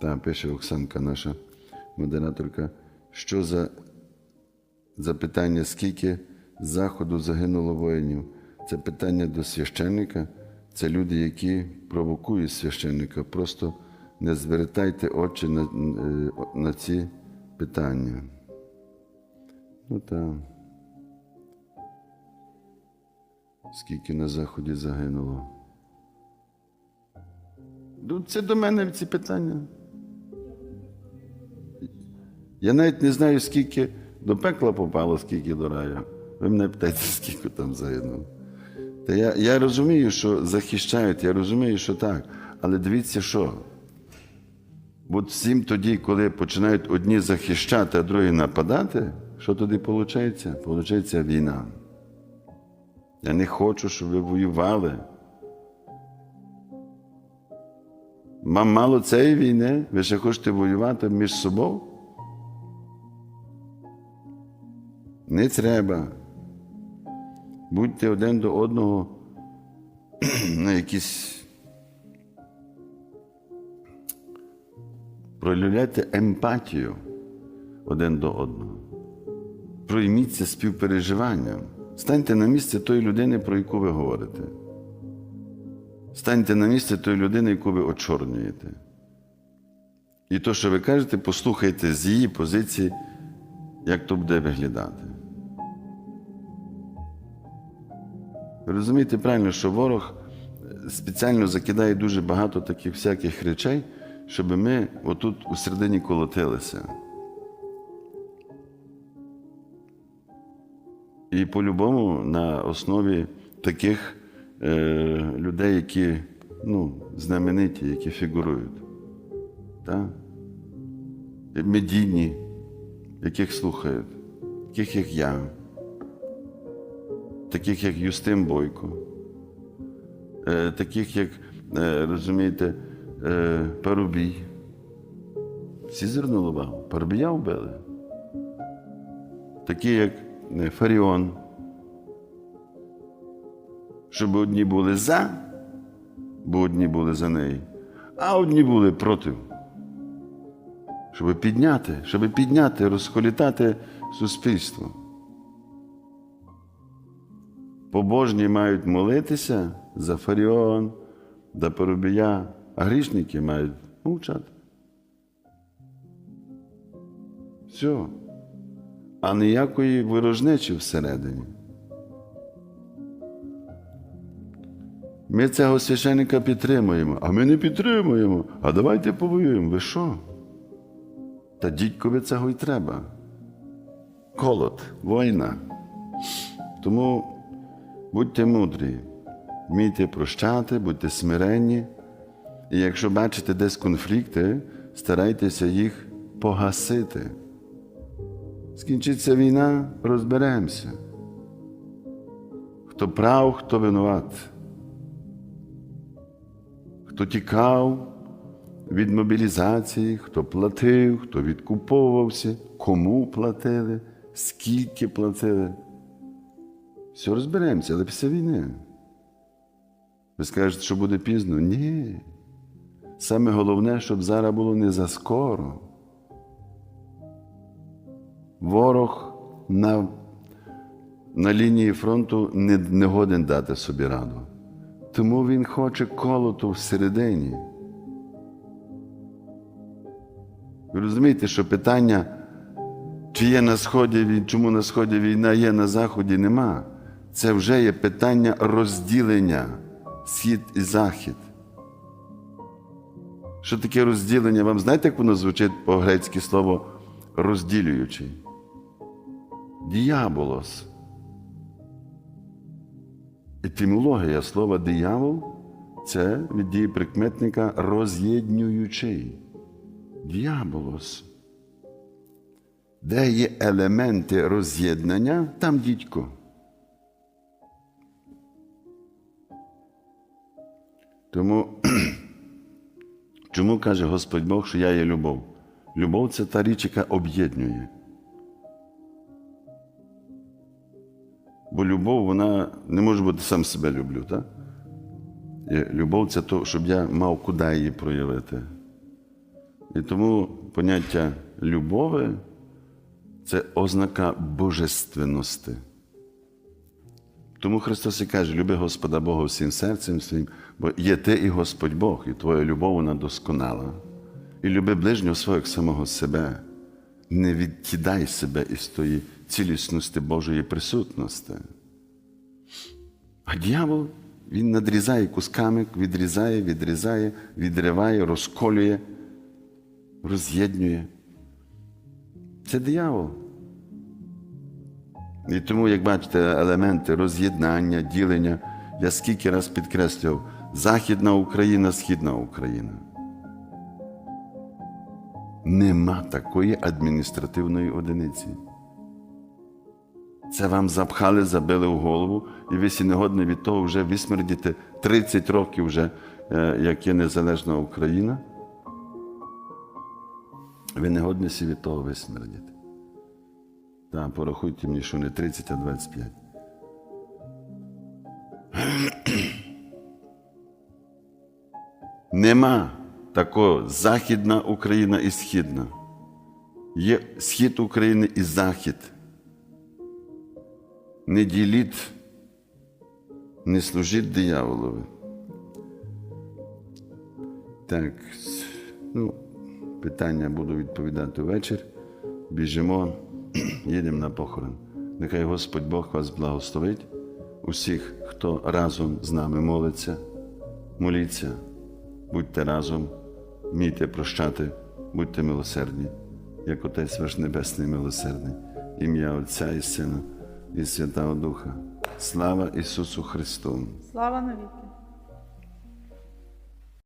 Та пише Оксанка, наша модераторка. Що за запитання, скільки заходу загинуло воїнів? Це питання до священника. Це люди, які провокують священника. Просто не звертайте очі на, е, на ці питання. Ну так. Скільки на заході загинуло? Ну, це до мене ці питання. Я навіть не знаю, скільки до пекла попало, скільки до раю. Ви мене питаєте, скільки там загинуло. Та я, я розумію, що захищають, я розумію, що так. Але дивіться, що. От всім тоді, коли починають одні захищати, а другі нападати, що тоді виходить? Получається війна. Я не хочу, щоб ви воювали. Вам мало цієї війни, ви ще хочете воювати між собою? Не треба. Будьте один до одного на якісь. Проявляйте емпатію один до одного. Пройміться співпереживанням. Станьте на місце тої людини, про яку ви говорите. Станьте на місце тої людини, яку ви очорнюєте. І то, що ви кажете, послухайте з її позиції, як то буде виглядати. Розумієте правильно, що ворог спеціально закидає дуже багато таких всяких речей, щоб ми отут у середині колотилися. І по-любому на основі таких е, людей, які ну, знамениті, які фігурують. Так? Медійні, яких слухають, таких як я, таких як Юстин Бойко, е, таких як, е, розумієте, е, Парубій. Всі звернули увагу. Парубія вбили. Такі, як Фаріон. Щоб одні були за, бо одні були за неї, а одні були проти. Щоб підняти, щоб підняти, розхолітати суспільство. Побожні мають молитися за Фаріон, за Парубія, а грішники мають мовчати. Все. А ніякої ворожнечі всередині. Ми цього священника підтримуємо, а ми не підтримуємо. А давайте повоюємо. Ви що? Та дідькові цього й треба. Холод, війна. Тому будьте мудрі, вмійте прощати, будьте смиренні. І якщо бачите десь конфлікти, старайтеся їх погасити. Скінчиться війна, розберемося. Хто прав, хто винуват. Хто тікав від мобілізації, хто платив, хто відкуповувався, кому платили, скільки платили. Все розберемося, але після війни. Ви скажете, що буде пізно? Ні. Саме головне, щоб зараз було не заскоро. Ворог на, на лінії фронту не, не годен дати собі раду. Тому він хоче колоту всередині. Ви розумієте, що питання, чи є на Сході чому на Сході війна є, на Заході нема. Це вже є питання розділення Схід і Захід. Що таке розділення? Вам знаєте, як воно звучить по-грецьки слово розділюючий? Діаболос. Етимологія слова диявол це від дії прикметника роз'єднюючий. Діаболос. Де є елементи роз'єднання, там дідько. Тому, чому каже Господь Бог, що я є любов? Любов це та річ, яка об'єднує. Бо любов, вона не може бути сам себе люблю, так? І любов це то, щоб я мав куди її проявити. І тому поняття любови це ознака божественності. Тому Христос і каже: люби Господа Бога всім серцем своїм, бо є ти і Господь Бог, і твоя любов вона досконала. І люби ближнього свого як самого себе. Не відкидай себе із тої цілісності Божої присутності. А дьявол, він надрізає кусками, відрізає, відрізає, відриває, розколює, роз'єднує. Це диявол. І тому, як бачите, елементи роз'єднання, ділення, я скільки раз підкреслював, Західна Україна, Східна Україна. Нема такої адміністративної одиниці. Це вам запхали, забили в голову, і ви сі не від того вже висмердіти 30 років, вже, е, як є незалежна Україна. Ви не годні сі від того висмердіти. Так, порахуйте мені, що не 30, а 25. Нема такого Західна Україна і Східна. Є схід України і захід. Не діліть, не служіть дияволові. Так, ну, питання буду відповідати ввечері. Біжимо, їдемо на похорон. Нехай Господь Бог вас благословить, усіх, хто разом з нами молиться, моліться, будьте разом, вмійте прощати, будьте милосердні, як Отець ваш Небесний милосердний, ім'я Отця і Сина і Святого Духа. Слава Ісусу Христу! Слава навіки.